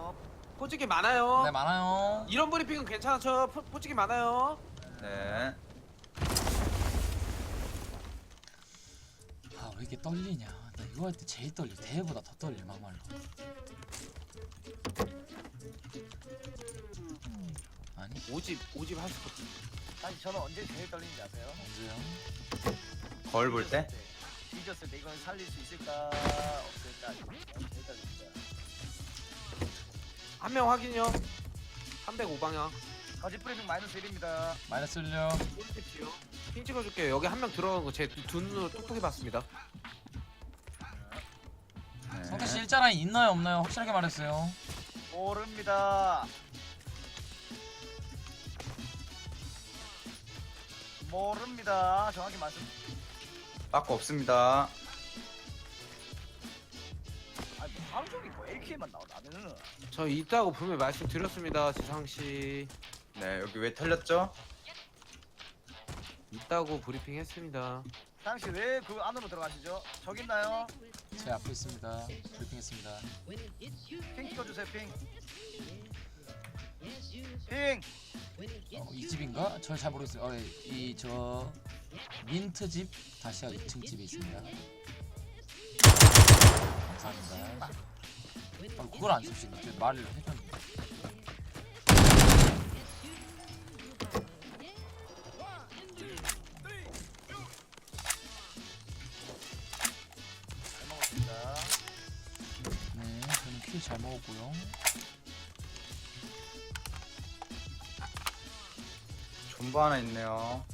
생각하세요. 포직이 많아요. 네 많아요. 이런 브리핑은 괜찮죠? 포, 포직이 많아요. 네. 아 왜 이렇게 떨리냐? 나 이거 할 때 제일 떨려. 대회보다 더 떨려 막말로. 아니 오집 오집 할 수. 없지. 사실 저는 언제 제일 떨리는지 아세요? 언제요? 거울 볼 때? 뒤졌을 때 이걸 살릴 수 있을까 없을까. 한 명 확인요. 305방향. 거짓 브리핑 마이너스 1입니다. 마이너스 1요. 핑 찍지요. 핑 찍어줄게요. 여기 한 명 들어간 거 제 두 눈으로 똑똑히 봤습니다. 네. 성태 씨 일자 라인 있나요 없나요? 확실하게 말했어요. 모릅니다. 모릅니다. 정확히 말씀. 빠꾸 없습니다. 하루 종일 뭐 AK만 나와 나는. 저 있다고 분명히 말씀드렸습니다, 지상 씨. 네 여기 왜 털렸죠? 있다고 브리핑 했습니다. 당시 왜 그 안으로 들어가시죠? 저기 있나요? 제 앞에 있습니다. 브리핑했습니다. 핑 찍어주세요 핑. 핑. 어, 이 집인가? 저 잘 모르겠어요. 어, 이저 민트 집 다시아 2층 집에 있습니다. 감사합니다. 아, 그걸 안 씁시네. 저 말을 해줬는데. 잘 먹었습니다. 네, 저는 킬 잘 먹었고요. 존버 하나 있네요.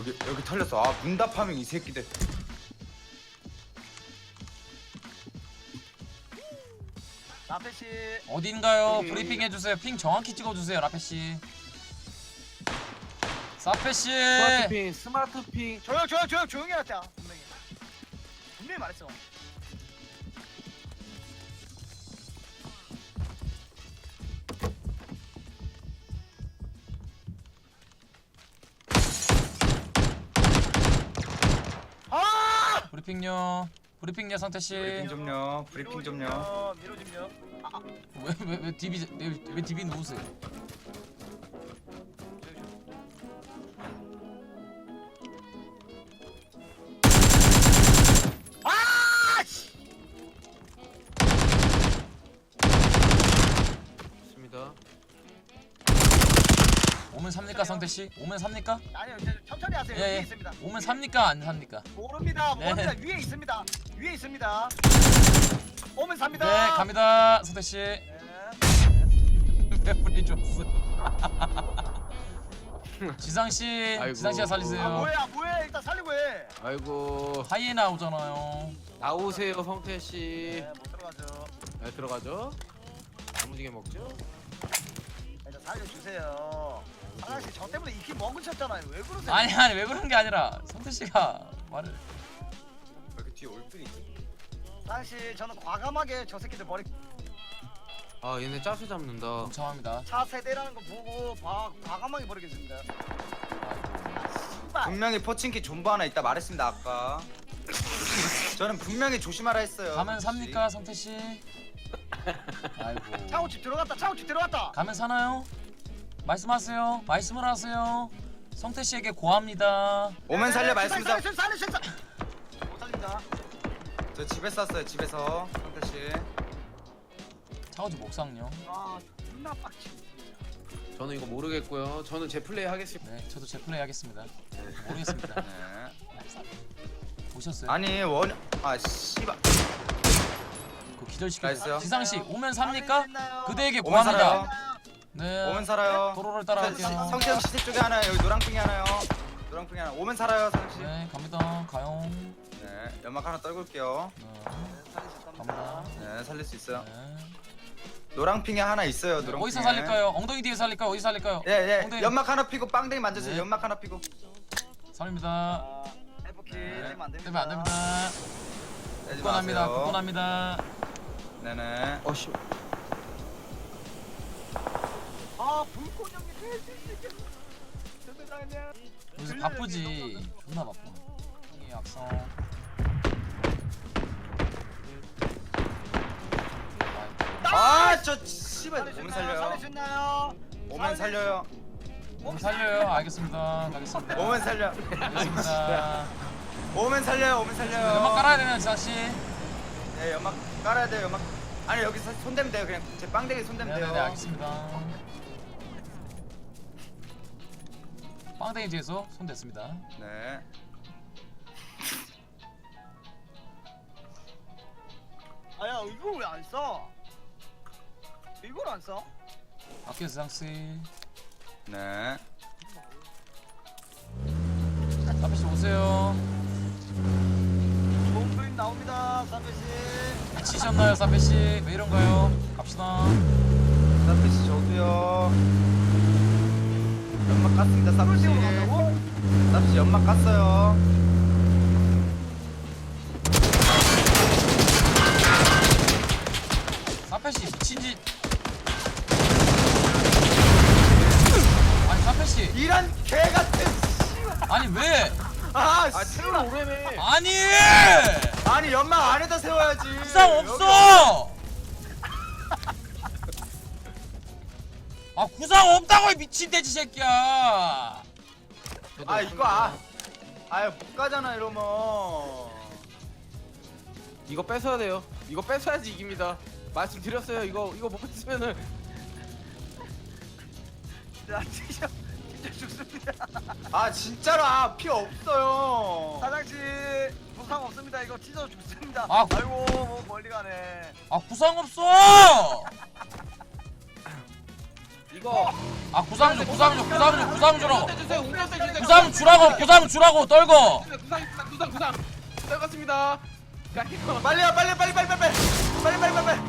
여기 여기 털렸어. 아 문답하면 이 새끼들. 나태 씨. 어딘가요? 여기. 브리핑 해주세요. 핑 정확히 찍어주세요, 라페 씨. 사페 씨. 스마트 핑, 스마트 핑. 조용 조용 조용 조용히 하자 분명히. 분명히 말했어. 브리핑요. 브리핑요, 성태 씨. 브리핑 좀요. 브리핑 좀요. 미로 좀요. 왜왜왜 디비 왜, 왜 디비 누우세요? 성태 씨? 오면 삽니까? 아니요 이제 천천히 하세요. 예, 위에 예. 있습니다. 오면 삽니까, 안 삽니까? 모릅니다. 네. 모릅니다. 위에 있습니다. 위에 있습니다. 오면 삽니다. 네, 갑니다, 성태 씨. 네. 왜 뿌리 줬어? 지상 씨, 아이고. 지상 씨가 살리세요. 아 뭐야 뭐야 일단 살리고 해. 아이고 하이에나 오잖아요. 나오세요, 성태 씨. 네, 못 들어가죠. 네, 들어가죠. 야무지게 먹죠. 일단 살려주세요. 상아 씨저 때문에 이키 먹으셨잖아요. 왜 그러세요? 아니 아니 왜 그런 게 아니라 성태 씨가 말을 왜 이렇게 뒤에 올필이 있지? 상아 씨 저는 과감하게 저 새끼들 머리 아 얘네 짜수 잡는다. 동참합니다. 차 세대라는 거 보고 과, 과감하게 버리겠습니다. 아이고. 씨발. 분명히 포칭키 존버 하나 있다 말했습니다 아까. 저는 분명히 조심하라 했어요. 가면 삽니까, 성태 씨? 아이고. 차고집 들어갔다. 차고집 들어갔다. 가면 사나요? 말씀하세요. 말씀을 하세요. 성태 씨에게 고합니다. 오면 살려 말씀 좀. 살려 살려 살려. 못 살립니다. 저 집에서 쐈어요 집에서 성태 씨. 차오지 목상요. 아 존나 빡치. 저는 이거 모르겠고요. 저는 제 플레이 하겠습니다. 네, 저도 제 플레이 하겠습니다. 모르겠습니다. 네. 보셨어요? 아니 원. 아 씨발. 그 기절시켜. 나이스요. 지상 씨 오면 삽니까? 그대에게 오면 살아요. 고합니다. 네. 오면 살아요. 도로를 따라갈게요. 성태형 시세 쪽에 하나 여기 노랑핑이 하나요. 노랑핑이 하나. 오면 살아요 씨. 네, 갑니다. 가용. 네. 연막 하나 떨굴게요. 네. 갑니다. 네 살릴 수 있어요. 네. 노랑핑이 하나 있어요. 노랑핑. 어디서 살릴까요? 엉덩이 뒤에 살릴까요? 어디 살릴까요? 예 예. 엉덩이. 연막 하나 피고 빵댕이 만져주세요. 네. 연막 하나 피고. 살립니다. 아, 해프키 네. 되면 안 됩니다. 때문에 안 됩니다. 굳건합니다. 굳건합니다. 네네. 어씨. 요. 요새 바쁘지. 존나 바빠. 이 악성. 아, 저 씨발 있나요? 살려요. 있나요? 오면 살려요. 몸 살려요. 알겠습니다. 가겠습니다. 오면 살려. 알겠습니다. 오면 살려요. 오면 살려요. 연막 깔아야 되나 지상 씨? 네, 연막 깔아야 돼요. 연막. 아니 여기서 손대면 돼요. 그냥 제 빵대기 손대면 돼요. 네네네 알겠습니다. 빵댕이 뒤에서 손 댔습니다. 네. 아야 이거 왜안 써? 이걸 안 써? 아껴 지상 씨. 네. 사페 씨 오세요. 좋은 그림 나옵니다, 삼배 씨. 미치셨나요 사페 씨? 왜 이런가요? 갑시다. 사프 씨 저도요. 연막 깠습니다. 사프 씨. 로 간다고? 사프 씨 연막 깠어요. 사페 씨 미친지. 아니 사페 씨. 이런 개 같은. 아니 왜? 아, 아 씨. 채울 오래매. 아니 아니 연막 안에다 세워야지. 구상 없어. 아 구상 없다고 이 미친 돼지 새끼야. 아 이거 아. 아유 못 가잖아 이러면. 이거 뺏어야 돼요. 이거 뺏어야지 이깁니다. 말씀드렸어요. 이거 이거 못 뺏으면은 자, 진짜 진짜 죽습니다. 아 진짜로 아피 없어요. 사장 씨 부상 없습니다. 이거 찢어 죽습니다. 아, 아, 이고 뭐 멀리 가네. 아 구상 없어. 이거 아 구상 줘 구상 줘 구상 줘 구상 주라고. 주세요. 운전대 주세요. 구상 주라고 구상 주라고 떨고. 구상 구상 구상 구상. 떨궜습니다. 자 이거 빨리요 빨리 빨리 빨리 빨리 빨리 빨리 빨리 빨리 빨리.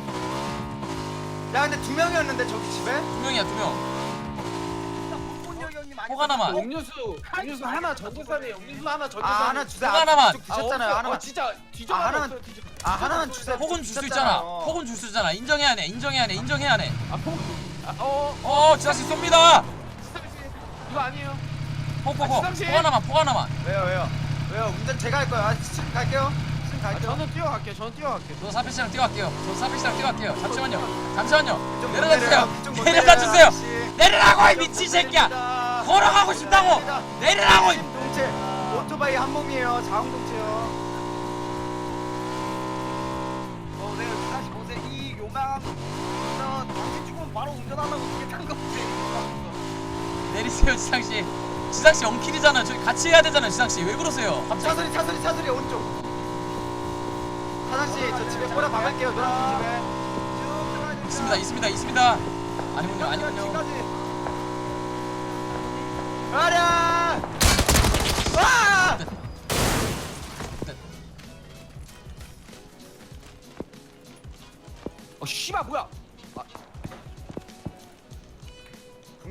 야 근데 두 명이었는데 저기 집에? 두 명이야 두 명. 박본혁 형님 많이 폭 하나만. 음료수 음료수 하나 전재산이에요. 음료수 하나. 아 하나 주세요. 그거 하나만. 쭉 드셨잖아요. 하나만. 진짜 뒤져. 아, 하나만. 아 하나만 주세요. 폭은 줄 수 있잖아. 폭은 줄 수 있잖아. 인정해야 돼. 인정해야 돼. 인정해야 돼. 아 폭. 아, 어. 어 지상 씨 쏩니다. 지상 씨 이거 아니에요. 폭폭폭. 아, 지상 씨. 폭 하나만 폭 하나만. 왜요 왜요 왜요 운전 제가 할 거예요. 아 지금 갈게요. 지금 아, 갈게요. 저는 뛰어갈게요. 저는 뛰어갈게요. 저 사페 씨랑 뛰어갈게요. 저 사페 씨랑 뛰어갈게요. 잠시만요. 잠시만요. 좀 내려다 주세요. 내려요. 좀 내려다 내려요, 주세요. 아저씨. 내리라고 이 미친 새끼야. 걸어가고 싶다고. 내리라고. 이- 동체 오토바이 한 몸이에요. 자웅동 운전하려고 그게 탄거 보세요. 내리세요 지상 씨. 지상 씨 영킬이잖아. 저희 같이 해야 되잖아 지상 씨. 왜 그러세요? 갑자기. 차소리 차소리 차소리 오른쪽. 사장 씨, 저 집에 꼬라 박을게요. 노란 집에. 있습니다. 있습니다. 있습니다. 아니군요. 아니군요. 지금까지. 가라! 와! 어 씨발 뭐야?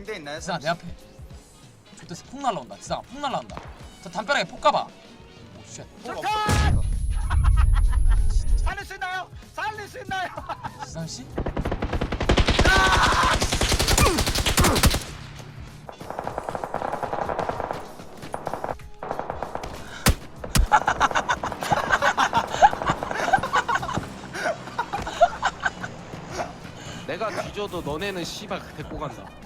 붕대 있나요? 지상아 내 앞에. 저때서 폭 날라온다. 지상아 폭 날라온다. 저 담벼락에 폭 가봐. 오 쉣. 좋다! 살릴 수 있나요? 살릴 수 있나요? 지상 씨? 내가 뒤져도 너네는 씨발 데리고 간다.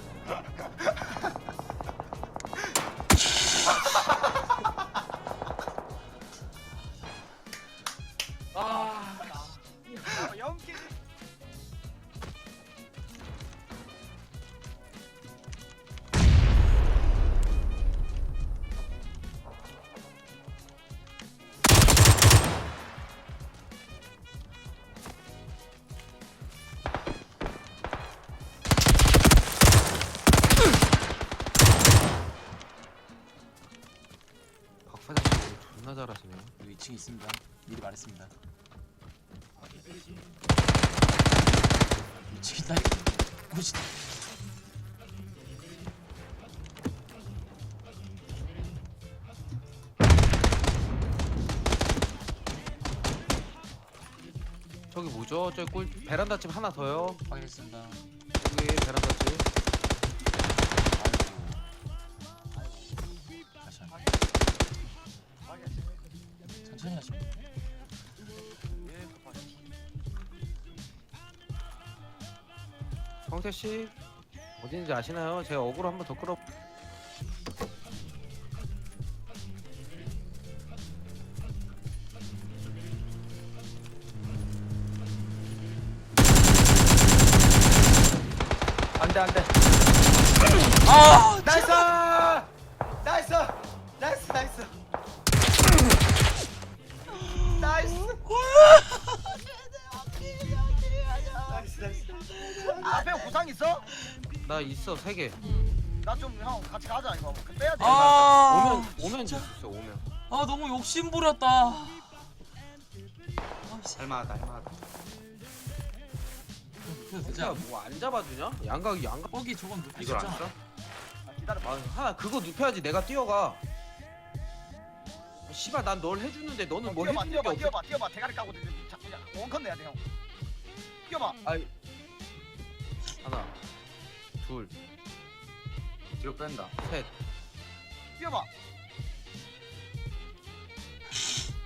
존나 잘하시네요. 여기 2층에 있습니다. 미리 말했습니다. 2층 있다. 오씨. 저기 뭐죠? 저기 꿀 베란다 집 하나 더요. 확인했습니다. 여기 베란다 집. 돼요. 예, 급하게. 성태 씨 있는지 아시나요? 제가 어그로 한번 더 끌어. 나 있어 세 개. 나좀 형 같이 가자 이거. 그 빼야 돼. 아, 오면 오면 진짜. 있어 오면. 아 너무 욕심 부렸다. 아, 씨. 할만하다. 그래도 않아? 뭐안 잡아주냐? 양각 양각. 뻑이 저건 눕히지 이걸 안? 써? 아, 기다려. 아 하나 그거 눕혀야지 내가 뛰어가. 아, 씨발 난 널 해주는데 너는 뭐 뛰어봐, 해주는 게 뛰어봐, 없어. 뛰어봐, 뛰어봐. 대가리 까고 자꾸 그냥 원컨 내야 돼 형. 뛰어봐. 아이 하나 둘 뒤로 뺀다. 셋. 뛰어봐.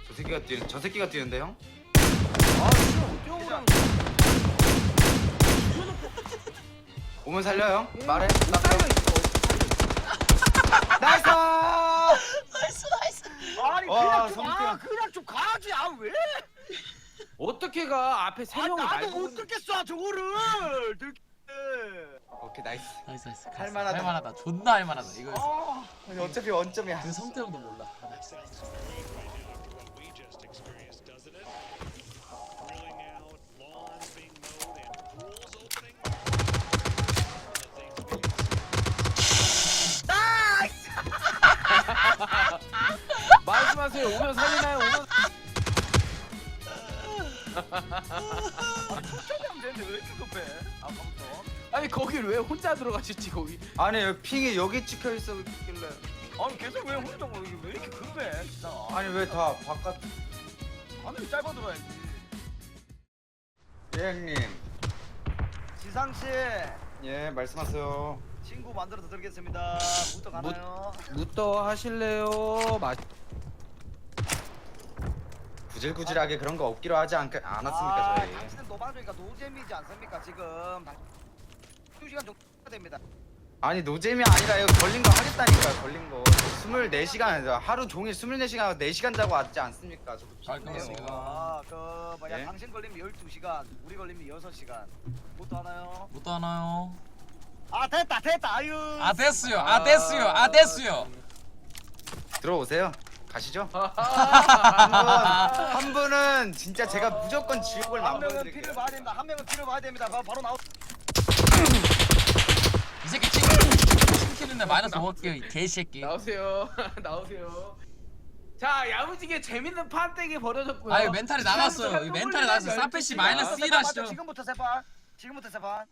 저 새끼가 뛰는 저 새끼가 뛰는데 형? 아 뛰어 뛰어보라는 오면 살려 형? 거. 말해. 못나 살려 있어. 나이스! 나이스 나이스. 아니 와, 그냥 좀 성태야. 아, 그냥 좀 가지. 아 왜? 어떻게 가 앞에 세 아 명을 나도 말고 어떻게 쏴 저거를. 오케이 나이스. 나이스 나이스. 할 만하다. 할 만하다. 존나 할 만하다. 이거 아, 아니, 어차피 원점이야. 그 성태 형도 몰라. 아, 나이스 나이스. 말씀하세요. 오면 살리나요? 오면 천천히 하면 되는데 왜 이렇게 급해? 아까부터. 아니 거길 왜 혼자 들어가셨지 거기? 아니 여기 핑이 여기 찍혀 있었길래. 아니 계속 왜 혼자 뭐 이게 왜 이렇게 급해? 진짜. 아니 왜 다 바깥? 아니 짧아 들어야지. 예 형님. 지상 씨 예 말씀하세요. 친구 만들어서 드리겠습니다. 부터 가나요? 무떠 하실래요? 마... 구질구질하게 그런 거 없기로 하지 않, 않았습니까 아, 저희? 당신은 노방주니까 노잼이지 않습니까 지금? 두 시간 정도 됩니다. 아니 노잼이 아니라 이거 걸린 거 하겠다니까요 걸린 거 24시간 하루 종일 24시간 4시간 자고 왔지 않습니까 저도 잘 피곤해요. 아, 그 뭐야 예? 당신 걸리면 12시간, 우리 걸리면 6시간. 부터 하나요? 못 하나요? 아 됐다 됐다 아유. 아 됐어요. 아 됐어요. 아 됐어요. 들어오세요 가시죠 아, 한, 분, 한 분은 진짜 제가 무조건 지옥을 한 명은 만들어드릴게요 피를 봐야 된다. 한 명은 피를 봐야 됩니다. 바- 바로 나오. 이 새끼 친 친키는데 마이너스 5할게요. 이 개새끼. 나오세요. 나오세요. 자 야무지게 재밌는 판때기 벌어졌고요. 아 이거 멘탈이 나갔어요. 이 멘탈이 나갔어요. 사페 씨 마이너스 1 하시죠. 지금부터 세 판. 지금부터 세 판.